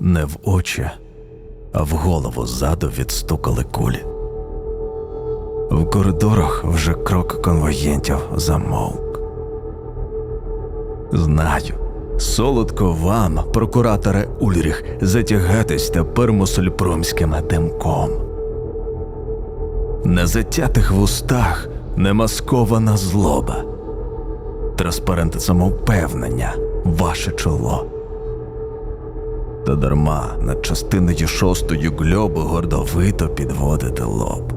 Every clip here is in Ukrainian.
не в очі, а в голову ззаду відстукали кулі. В коридорах вже крок конвоєнтів замовк. Знаю, солодко вам, прокураторе Ульріх, затягатись тепер мусульпромським димком. На затятих вустах немаскована злоба, транспарент самовпевнення, ваше чоло. Та дарма над частиною шостою гльобу гордовито підводити лоб.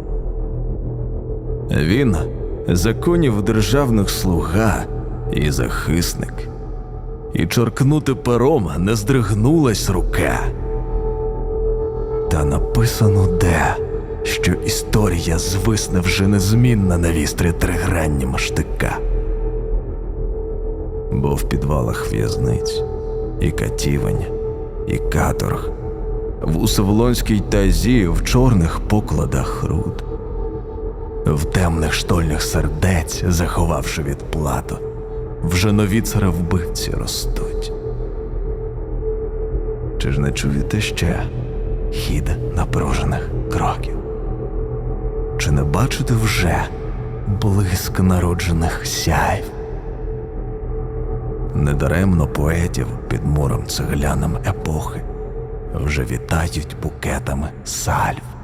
Він законів державних слуга і захисник, і чоркнути пером не здригнулась рука. Та написано де, що історія звисне вже незмінна на вістрі тригранні маштика. Бо в підвалах в'язниць і катівень, і каторг, в Усаволонській тазі в чорних покладах руд, в темних штольнях сердець, заховавши відплату, вже нові царевбивці ростуть. Чи ж не чуєте ще хід напружених кроків? Чи не бачите вже блиск народжених сяйв? Недаремно поетів під муром цегляним епохи вже вітають букетами сальв.